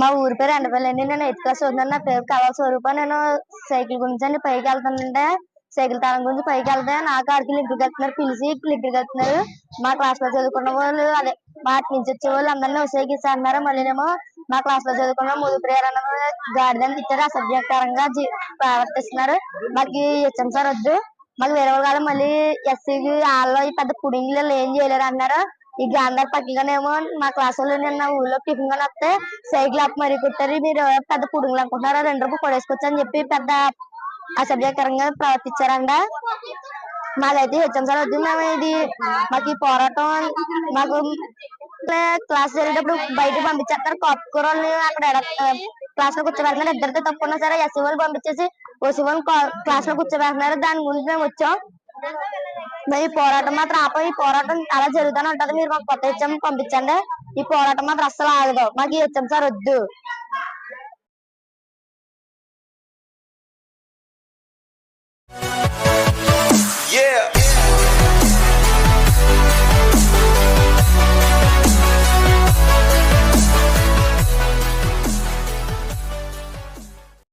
మా ఊరి పేరు ఎండపల్లి అండి. నేను ఎయిత్ క్లాస్ చదువుతున్నాను నా పేరు కళా స్వరూప. నేను సైకిల్ గురించి పైకి వెళ్తానంటే సైకిల్ తాళం గురించి పైకి వెళ్తే నాకు ఆడికి లింక్ వెళ్తున్నారు పిలిచి లింక్ వెళ్తున్నారు మా క్లాస్లో చదువుకున్న వాళ్ళు అదే మా నుంచి వచ్చే వాళ్ళు అందరినీ ఉసేగిస్తా అన్నారు మళ్ళీనేమో మా క్లాస్లో చదువుకున్న ముదు ప్రేయర్ అన్న గాడిదని ఇచ్చారు అసభ్యకరంగా ప్రవర్తిస్తున్నారు. మాకు హెచ్ఎం సార్ వద్దు. మాకు వేరే వాళ్ళు మళ్ళీ ఎస్సీకి వాళ్ళు పెద్ద పుడింగ్లు ఏం చేయలేరు అన్నారు. ఈ గాంధార్ పక్కగానేమో మా క్లాస్ వాళ్ళు నిన్న ఊళ్ళో టిఫిన్గా వస్తే సైకిల్ అప్ మరీ కుట్టారు మీరు పెద్ద పుడుగులు అనుకుంటున్నారా? రెండు రూపాయలు కొడేసుకోవచ్చు అని చెప్పి పెద్ద అసభ్యకరంగా ప్రవర్తించారంట. మాదైతే హెచ్ఎం సార్ వద్దు మేము ఇది. మాకు ఈ పోరాటం మాకు క్లాస్ జరిగేటప్పుడు బయటకు పంపించేస్తారు. కాపుకూరని అక్కడ క్లాస్లో కూర్చోబెడుతున్నారు. ఇద్దరితో తప్పకుండా సరే ఎస్సీ వాళ్ళు పంపించేసి ఓసీ వాళ్ళు క్లాస్లో కూర్చోబెడుతున్నారు. దాని గురించి మేము వచ్చాం. మరి ఈ పోరాటం మాత్రం ఆపం ఈ పోరాటం అలా జరుగుతూనే ఉంటది. మీరు మాకు కొత్త హెచ్ఎం పంపించండి. ఈ పోరాటం మాత్రం అస్సలు ఆగదు. మాకు ఈ హెచ్ఎం సార్ వద్దు.